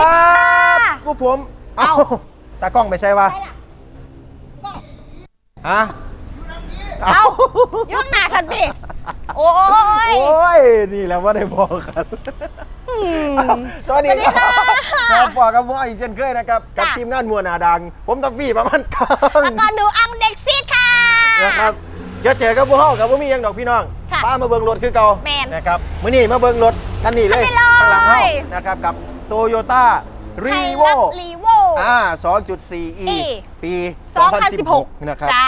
ครับพวกผมเอ้าเอ้าตากล้องไม่ใช่วะใช่ล่ะกล้องฮะเอ้าอยุ่ข้างหน้าฉันสิโอ้ย โอ้ย นี่แหล้วว่าได้บอกกันอืมสวัสดีครับสวัสดีค่ะครับบอกกับว่าอีกเช่นเคยนะครับ กับจ้ะทีมงานมัวหนาดัง ผมตอฟฟี่ประมาณกลางแล้วก็ดูอังเด็กซีดค่ะนะครับเจอเจอกับพวกเขากับพวกมีหยังดอกพี่น้องค่ะป้ามาเบิ่งรถคือเก่าแม่นนะครับมื้อนี้มาเบิ่งรถคันนี้เลยคันนี้เลยข้างหลังเฮานะครับกับ โตโยต้ารีโวรีโว อ่า 2.4e อีปี2016 2016 นะครับ จ้า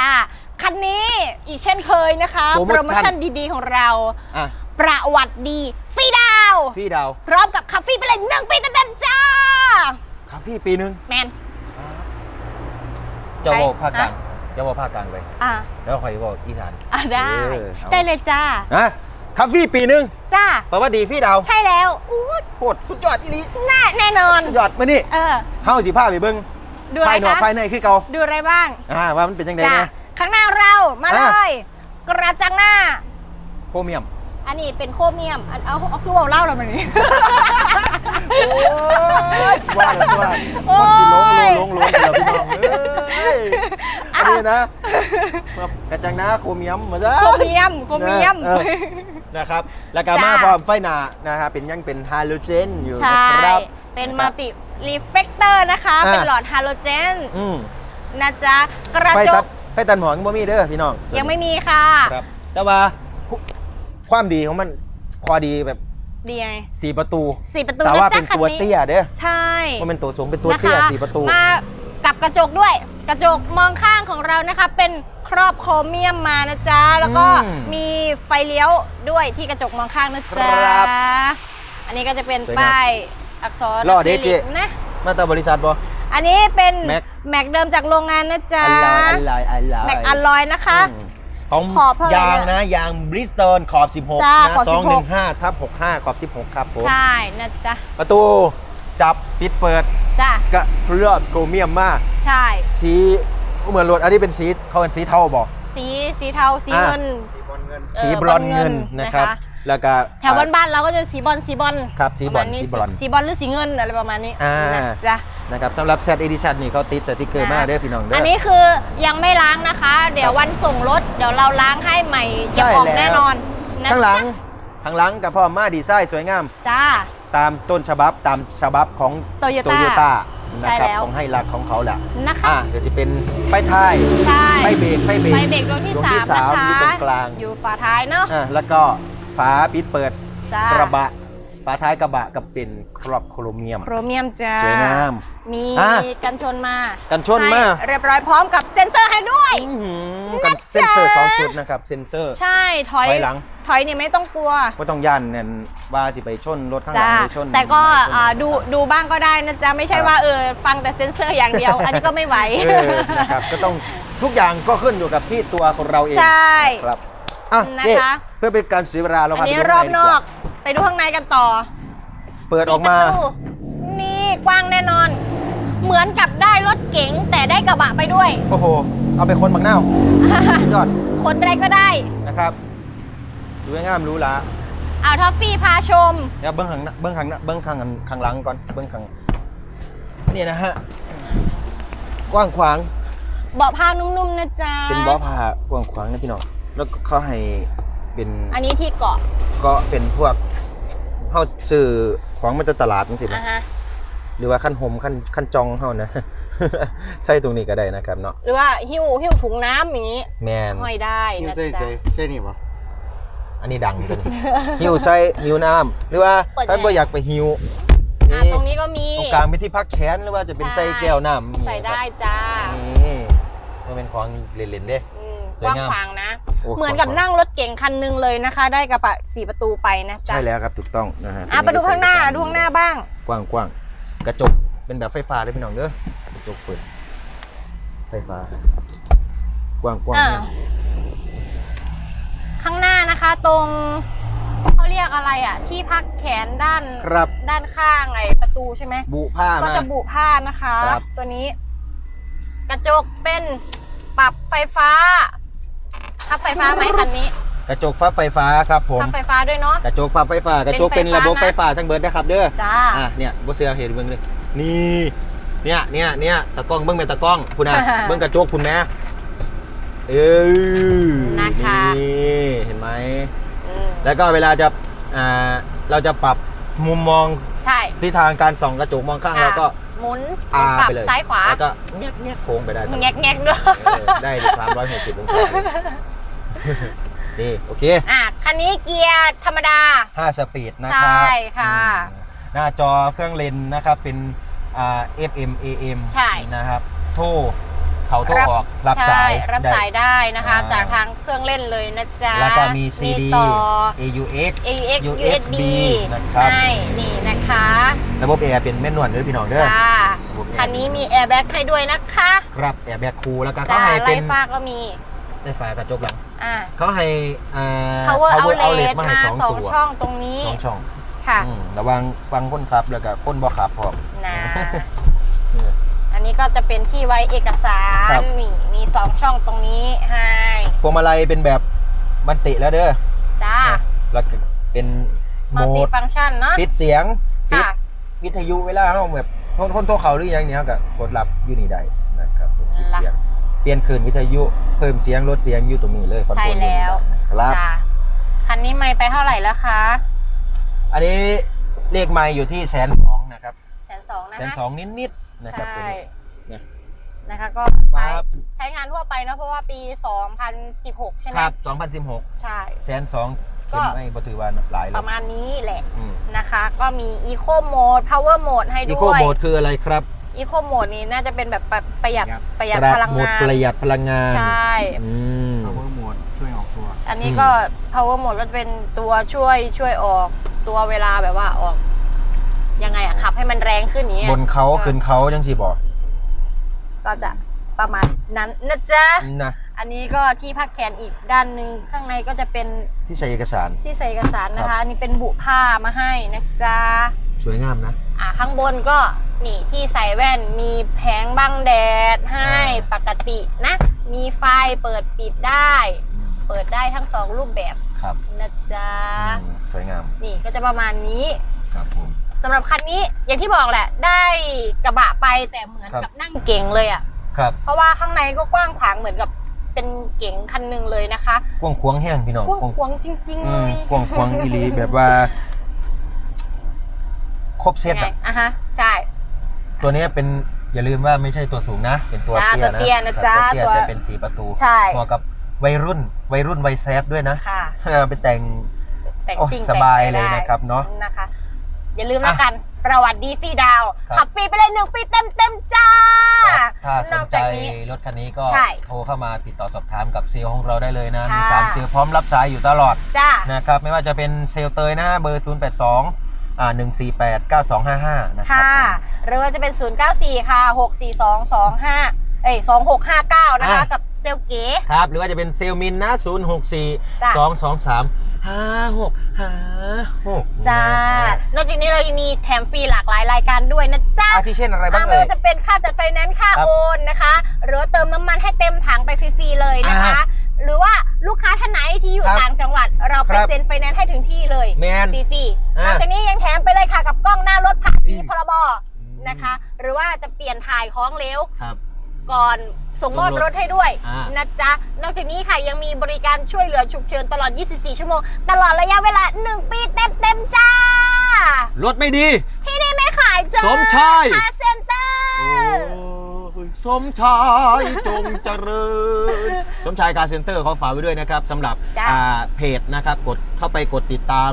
คันนี้อีกเช่นเคยนะคะ โปรโมชั่นโปรโมชั่นดีๆ ของเรา อะประวัติดีฟรีดาวฟี่ดาวพร้อมกับคาเฟ่ไปเลยหนึ่งปีเต็มๆจ้า คาฟี่ปีหนึงแมนจะบอกภาคกลางฮะจะบอกภาคกลางไป อะแล้วคอยบอกอีสาน อะได้ เออเอา ได้เลยจ้า นะ คาฟี่ปีหนึงจ้า แปลว่าดีฟี่ดาวใช่แล้วอู้โคตรสุดยอดอีนี้น่าแน่นอน สุดยอดมานี่เออ เฮาสิพาไปเบิ่งดูอะไรภายนอกคะ ภายในคือเก่าดูอะไรบ้าง อ่าว่ามันเป็นจังไดจ้า นะข้างหน้าเรามาเลอะยกระจังหน้า โครเมียม อันนี้เป็นโครเมียมอันเอาเอาคือเอาเหล่าเราแบบนี้โอ้ยว่าแล้วว่าโอ้คนยสิหลงหลงหลงหลงเดี๋ยวพี่น้องเอ้ย อันนี้นะมากระจังหน้าโครเมียมมาซะ โครเมียมโครเมียม เออ นะครับแล้วก็มาจ้า พร้อมไฟหนานะฮะเป็นยังเป็นฮาโลเจนอยู่ใช่ นะครับ เป็นนะคมัรัลบติรีเฟกเตอร์นะคะ อ่า เป็นหลอดฮาโลเจนอืมนะจ๊ะ กระไฟจตักดไฟตันหมองบ่มีเด้อพี่น้องยังไม่มีค่ะ ครับ แต่ว่าคุความดีของมันคอดีแบบดีไงสี่ประตู สี่ประตูแต่ว่านะจ๊ะเป็นตัวคันนี้เตี้ยเด้อใช่ว่าเป็นตัวสูงเป็นตัวเตี้ยนะคะสี่ประตู มากับกระจกด้วย กระจกมองข้างของเรานะคะ เป็นครอบโครเมียมมานะจ๊ะ แล้วก็อืมมีไฟเลี้ยวด้วยที่กระจกมองข้างนะจ๊ะ ครับอันนี้ก็จะเป็นสวยงามป้ายอักษรรอเด้เจ๊คริลิกนะ มาแต่บริษัทบ่ อันนี้เป็นแม็กแม็กเดิมจากโรงงานนะจ๊ะ อะไรอะไรอะไรแม็กอัลลอยนะคะ อืมของขอบเท่าไหร่ยางเนี่ยนะ ยางบริสตอลขอบ 16จ้านะขอบ16 215ทับ65 ขอบ 16 ครับผม ใช่นะจ๊ะ ประตู จับปิดเปิดจ้ะกระเลือดโกรเมียมมาก ใช่ สีเหมือนรถอันนี้เป็นสีเขาเป็นสีเทาบอก สีสีเทาสีอะเงินเออสีบรอนซ์เงินบรอนซ์เงินนะครับนะคะแล้วก็แถวบ้านๆเราก็จะสีบอลสีบอลครับสีบรอนซ์ประมาณนี้สีบรอนซ์สีบอลหรือสีเงินอะไรประมาณนี้อ่านะจ๊ะนะครับสำหรับ Set Edition นี่เขาติดสติกเกอร์มาเด้อพี่น้องเด้ออัอันนี้คือยังไม่ล้างนะคะ เดี๋ยวครับวันส่งรถเดี๋ยวเราล้างให้ใหม่เก็บใช่ออกแล้วแน่นอนนะข้างหลังจ๊ะข้างหลังกับพ่อมาดีไซน์สวยงามจ้า ตามต้นฉบับตามฉบับของ Toyota โยต้าใช่นะครับแล้ว ของให้รักของเขาแหละนะคะ อะเดี๋ยวจะเป็นไฟท้ายใช่ไฟเบรกไฟเบรก ไฟเบรกดวงที่ดวงสาที่มสามนะคะอยู่ตรงกลาง อยู่ฝาท้ายเนาะอะแล้วก็ฝาปิดเปิดจ้ากระบะฝาท้ายกระบะกับเป็นครอบโครเมียม โครเมียมจ้าสวยงาม มีอะ กันชนมากันชนมา ให้เรียบร้อยพร้อมกับเซ็นเซอร์ให้ด้วย อื้อหือกันเซ็นเซอร์ 2 จุดนะครับ เซ็นเซอร์ ใช่ถอยถอยหลัง ถอยนี่ไม่ต้องกลัว ก็ต้องย่านเนี่ยว่าสิไปชนรถข้างหลัจ้างไปชนแต่ก็ชน อ่าดูดูบ้างก็ได้นะจ๊ะ ไม่ใช่ครับ ว่าเออฟังแต่เซ็นเซอร์อย่างเดียว อันนี้ก็ไม่ไหว เออนะครับก็ต้องทุกอย่างก็ขึ้นอยู่กับที่ตัวของเราเองใช่ ครับอะนะคะ เจ๊เพื่อเป็นการเสียเวลาเราอันพาไปนี้ดูรข้าองบในนดีอกว่าไปดูข้างในกันต่อเปิดออกมา สี่ประตูนี่กว้างแน่นอน เหมือนกับได้รถเก๋งแต่ได้กระบะไปด้วย โอ้โห เอาไปคนบักเน่าสุดยอดคนใดก็ได้ นะครับ สวยงามหรู้ละเอาท็อฟฟี่พาชม เดี๋ยวเบิ้งข้างหน้าเบิ้งข้างหน้าเบิ้งข้างข้างหลังก่อนเบิ้งข้างนี่นะฮะกว้างขวางเบาะผ้านุ่มๆนะจ๊ะเป็นเบาะผ้ากว้างขวางนะพี่น้องแล้วก็เขาให้เป็นอันนี้ที่เกาะก็เป็นพวกเฮาซื้อของมาจากตลาดจังซี่อะนะฮะหรือว่าขั้นหมขั้นขั้นจองเฮานะ ใส่ตรงนี้ก็ได้นะครับเนาะหรือว่าหิ้วหิ้วถุงน้ำอย่างนี้แมนห้อยได้นี่นะใส่จ๊ะใส่ใส่นี่ปะ อันนี้ดังตัวนี้ หิวใส่หิวน้ำหรือว่าเปิดไงท่านบ่อยากไปหิวอะนี่ตรงนี้ก็มี ตรงกลางเป็นที่พักแขนหรือว่าจะเป็นใช่ใส่แก้วน้ำมีใส่ได้ครับจ้านี่มันเป็นของเล่นๆเด้ อืมสกวยว้างงามขวางนะ โอ้เหมือนกับกว้างขวาง นั่งรถเก๋งคันหนึงเลยนะคะ ได้กระบะสี่ประตูไปนะจ๊ะใช่แล้วครับถูกต้องนะฮะอะไปดูข้างหน้าดูข้างหน้าบ้าง กว้างกว้างกระจกเป็นแบบไฟฟ้าเลยพี่น้องเด้อกระจกเปิด ไฟฟ้า กว้างกว้างอ่า เนี่ย ข้างหน้านะคะ ตรงเขาเรียกอะไรอะ ที่พักแขนด้านครับด้านข้างไอ้ประตูใช่ไหมบุผ้าก็มา จะบุผ้านะคะ ครับ ตัวนี้ กระจกเป็นปรับไฟฟ้าทับไฟฟ้าไหมคันนี้กระจกฟ้าไฟฟ้าครับผม ทับไฟฟ้าด้วยเนาะ กระจกพับไฟฟ้ากระจกเป็นเป็นไฟฟ้าระบบนะ ไฟฟ้าทั้งเบิดนะครับเด้อจ้า อะเนี่ยบ่เสือเห็นเบิ่งเลยนี่เนี่ยเนี่ยเนี่ยตะกล้องเบิ้งเป็นตะกล้องคุณนะเบิ้งกระจกคุณแม่ เออนะคะ นี่เห็นไหม อืมแล้วก็เวลาจะอ่าเราจะปรับมุมมองใช่ทิศทางการส่องกระจกมองข้างเราก็หมุนอาปรับไปเลยซ้ายขวาแล้วก็เงี้ยเงี้ยโค้งไปได้ตลอดแงกแงกๆด้วย เออได้สามร้อยหกสิบองศานี่ โอเคอะคันนี้เกียร์ธรรมดา5สปีดนะครับใช่ค่ะอืมหน้าจอเครื่องเลนส์นะครับเป็นอ่า FM AM ใช่ นะครับ โทร เขาโทรออกรับสายใช่รับได้สายได้นะคะอ่าจากทางเครื่องเล่นเลยนะจ๊ะ แล้วก็มี CD ต่อ AUX AUX USB USB นะครับใช่นี่นะคะ ระบบแอร์เป็นแม่นวลด้วยพี่น้องเด้อจ้าระบบแอร์คันนี้มีแอร์แบ็กให้ด้วยนะคะครับแอร์แบ็คคูแล้วก็จ้าเขาให้ไล่เป็นฟ้าก็มีได้ฝากระจกหลังอ่าเขาให้อ่า power outlet outlet มาให้มาสองสองตัวช่องตรงนี้สองช่องค่ะอืมระวังฟังคนขับแล้วก็คนบ่ขับพร้อมนะเนี่ยอั นนี้ก็จะเป็นที่ไว้เอกสาครัรบนี่มีสองช่องตรงนี้ให้พวงมาลัยเป็นแบบมันติแล้วเด้อจ้านะแล้วก็เป็นโหมัมลติดฟังก์ชันเนาะปิดเสียงปิดค่ะวิทยุเวลาเขาแบบคนคนโทรเขาหรืออย่างเนี้ยก็กดรับอยู่นี่ได้นะครับผมปิดเสียงเปลี่ยนคืนวิทยุเพิ่มเสียงลดเสียงอยู่ตรงนี้เลยคอนโทรลใช่แล้วครับ จ้าคันนี้ไม่ไปเท่าไหร่แล้วคะ อันนี้เลขไม่อยู่ที่แสนสองนะครับแสนสองนะแสนคะสองนิดๆนะครับตัวใช่นี้ นะนะคะก็คใช้รับ ใช้งานทั่วไปเนอะเพราะว่าปี 2016 ใช่ไหมครับ2016ใช่ แสนสองก็เข็มไม่บถือว่าหลายเลปยระมาณนี้แหละอืม นะคะ ก็มี Eco Mode Power Mode ให้อีด้โควยโหมดคืออะไรครับ Eco Mode นี้น่าจะเป็นแบบประประหยัดประหยัดปรับพลังโหมดงาน ประหยัดพลังงานใช่ อืม power mode ช่วยออกตัวอันนี้ก็ power mode ก็จะเป็นตัวช่วยช่วยออกตัวเวลาแบบว่าออก ยังไงอะขับให้มันแรงขึ้นอย่างเงี้ยบนเขาขึ้นเขาจังสีบอกก็จะประมาณนั้นนะจ๊ะนะ อันนี้ก็ที่พักแขนอีกด้านหนึ่งข้างในก็จะเป็นที่ใช้เอกสาร ที่ใส่เอกสารนะครัคะบอันนี้เป็นบุผ้ามาให้นะจ๊ะ สวยงามนะ อ่าข้างบนก็มีที่ใส่แว่น มีแผงบังแดดให้อ่าปกตินะ มีไฟเปิดปิดได้ เปิดได้ทั้งสองรูปแบบครับนะจ๊ะอืมสวยงาม นี่ก็จะประมาณนี้ ครับผม สำหรับคันนี้อย่างที่บอกแหละ ได้กระบะไปแต่เหมือนครับกับนั่งเก๋งเลยอะ่ะ ครับ เพราะว่าข้างในก็กว้างขวางเหมือนกับเป็นเก๋งคันหนึ่งเลยนะคะกว้างขวางแห้งพี่น้องกว้างกว้างขวางจริงๆอืเลมยกว้างขวางอีหลีแบบว่า ครบเซตไงอะอะฮะใช่ตัวนี้เป็นอย่าลืมว่าไม่ใช่ตัวสูงนะ เป็นตัวจ้าเตี้ยตัวเตี้ยนะนะจ๊ะตัวเตี้ยตัวแต่เป็นสีประตูใช่เหมาะกับวัยรุ่นวัยรุ่นวัยแซดด้วยนะค่ะเออไปแต่งแต่งโอ้จริงสบายแต่งเลยได้นะครับเนาะนะคะ อย่าลืมแล้วกัน ประวัติดีซีดาว ครับ ขับฟรีไปเลยหนึ่งปีเต็มเต็มๆจ้าถ้าสนใจอกจากนี้รถคันนี้ก็ใช่โทรเข้ามาติดต่อสอบถามกับเซลล์ของเราได้เลยนะ มีค่ะ3เซลล์พร้อมรับสายอยู่ตลอดจ้า นะครับ ไม่ว่าจะเป็นเซลล์เตยนะเบอร์ 082อ่า148 9255 นะครับค่ะ ผม หรือว่าจะเป็น 094 ค่ะ 64225เอ้ย2659 นะคะ อะ กับ เซลเก๋ ครับ หรือว่าจะเป็นเซลล์มินนะ 064จ้ะ223 56 56จ้า นอกจากนี้เรายังมีแถมฟรีหลากหลายรายการด้วยนะจ๊ะอาทิเช่นอะไรบ้างอะไม่เอ่ย ว่าจะเป็นค่าจัดไฟแนนซ์ค่าครับโอนนะคะ หรือว่าเติมน้ำมันให้เต็มถังไปฟรีๆเลยนะคะ อ่าหรือว่าลูกค้าท่านไหนที่อยู่ครับต่างจังหวัด เราไปครับเซ็นไฟแนนซ์ให้ถึงที่เลยแมนฟรีๆอ่านอกจากนี้ยังแถมไปเลยค่ะกับกล้องหน้ารถภาษีอืม พรบนะคะ หรือว่าจะเปลี่ยนถ่ายของเร็วครับ ก่อนส่งมอบส่งรถรถให้ด้วยอ่าน นะจ๊ะ นอกจากนี้ค่ะยังมีบริการช่วยเหลือฉุกเฉินตลอด 24 ชั่วโมง ตลอดระยะเวลา 1 ปีเต็มๆจ้า รถไม่ดี ที่นี่ไม่ขายจ้าสมชาย คาเซ็นเตอร์ โอ้ยสมชายจงเจริญ สมชายการเซ็นเตอร์เขาฝากไว้ด้วยนะครับสำหรับจ้ะอ่าเพจนะครับ กดเข้าไปกดติดตาม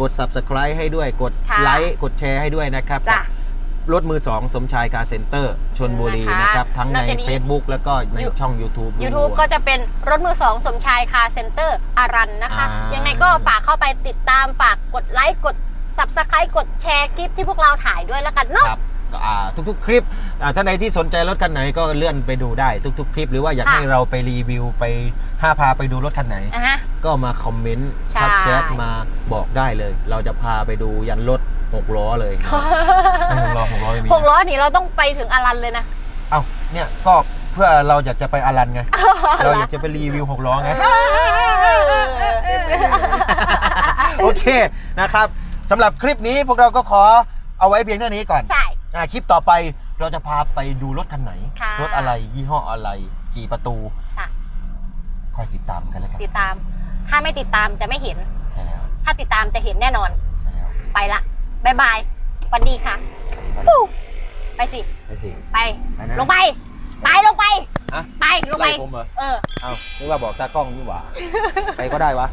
กด subscribe ให้ด้วย กดค่ะไลค์กดแชร์ให้ด้วยนะครับจ้ะ รถมือ2สมชายการเซ็นเตอร์ชนบุรีนะคะนะครับ ทั้งนในอกจากนี้ Facebook แล้วก็ในยูช่อง YouTube ด้วย YouTube ก็จะเป็นรถมือสองสมชายคาเซ็นเตอร์อารันนะคะ อ่ายั ยังไงก็ฝากเข้าไปติดตามฝากกดไลค์กด Subscribe กดแชร์คลิปที่พวกเราถ่ายด้วยแล้วกันเนาะ ครับก็อ่า ทุกๆ คลิปอ่าท่านใดที่สนใจรถคันไหนก็เลื่อนไปดูได้ทุกๆ คลิป หรือว่าอยากค่ะให้เราไปรีวิวไปห้าพาไปดูรถคันไหน อะฮะ ก็มาคอมเมนต์ใช่ ทักแชทมาบอกได้เลย เราจะพาไปดูยันรถหกล้อเลยหกล้อหกล้อไม่มีหกล้อนี่เราต้องไปถึงอารันเลยนะ เอ้าเนี่ยก็เพื่อเราอยากจะไปอารันไง เราอยากจะไปรีวิวหกล้อไง โอเคนะครับสำหรับคลิปนี้พวกเราก็ขอเอาไว้เพียงเท่านี้ก่อน ใช่ อ่าคลิปต่อไปเราจะพาไปดูรถคันไหน ค่ะ รถอะไรยี่ห้ออะไร กี่ประตูค่ะคอยติดตามกันแล้วกันติดตาม ถ้าไม่ติดตามจะไม่เห็น ใช่แล้วถ้าติดตามจะเห็นแน่นอน ใช่แล้วไปละบายบายสวัสดีค่ะไปปู้ไปสิ ไปสิ ไป ไปนะ ลงไป ไปลงไป ฮะไปลงไป ไล่ผมเหรอเออ เอานึกว่าบอกตากล้องนี่หว่า ไปก็ได้วะ